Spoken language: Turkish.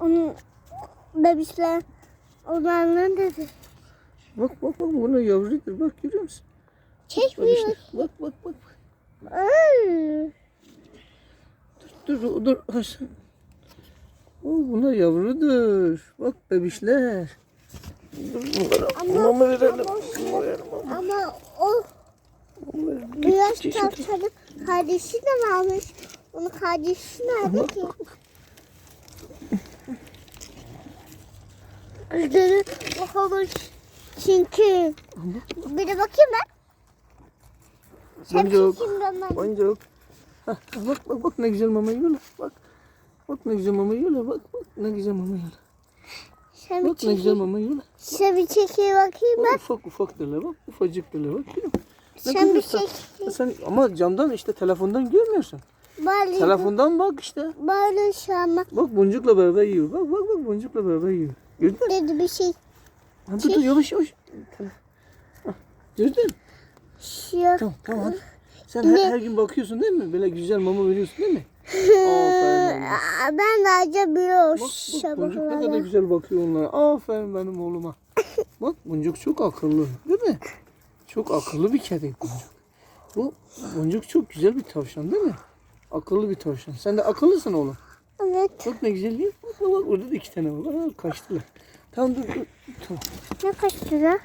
Onun bebişler onların dedi. Bak bak bak buna yavrudur. Bak görüyor musun? Çekmiyor. Bebişler. Bak bak bak. Ay. Dur dur dur. Hasan. O bunlar yavrudur. Bak bebişler. Dur bunlara Ama- mama verelim. ama- Mama verelim. Ama o biraz tavşanın kardeşi de varmış. Onun kardeşi nerede ki? Gözleri bakılmış. Çünkü. Bir de bakayım ben. Sen Boncuk. ben ben. Boncuk. Hah, bak bak bak ne güzel mama yiyorlar. Bak. Bak ne güzel mama yiyorlar. Bak bak ne güzel mama yiyorlar. Sen bir Bak ne güzel mama yiyorlar. Sen bir çekeyim bakayım Bak ben. ufak ufak derler bak. Ufacık derler bak. Görüyor musun? Ne Sen bir çek. Sen ama camdan işte telefondan görmüyorsun. Bari, Telefondan bak işte. bari şu an bak. Bak boncukla beraber yiyor. Bak bak bak boncukla beraber yiyor. Gördün mü? Dedi bir şey. Ha, dur dur yavaş yavaş. Hah, Gördün? Şey. Tamam tamam hadi. Sen her, her gün bakıyorsun değil mi? Böyle güzel mama veriyorsun değil mi? Aferin. Aa, Ben de acaba Bak bak boncuk ne kadar güzel bakıyor onlara. Aferin benim oğluma. Bak boncuk çok akıllı değil mi? Çok akıllı bir kedi boncuk. Bu boncuk çok güzel bir tavşan değil mi? Akıllı bir tavşan. Sen de akıllısın oğlum. Evet. Bak ne güzel değil mi? Bak bak orada da iki tane var. Aa, kaçtılar. Tamam dur dur. Tamam. Ne kaç lira?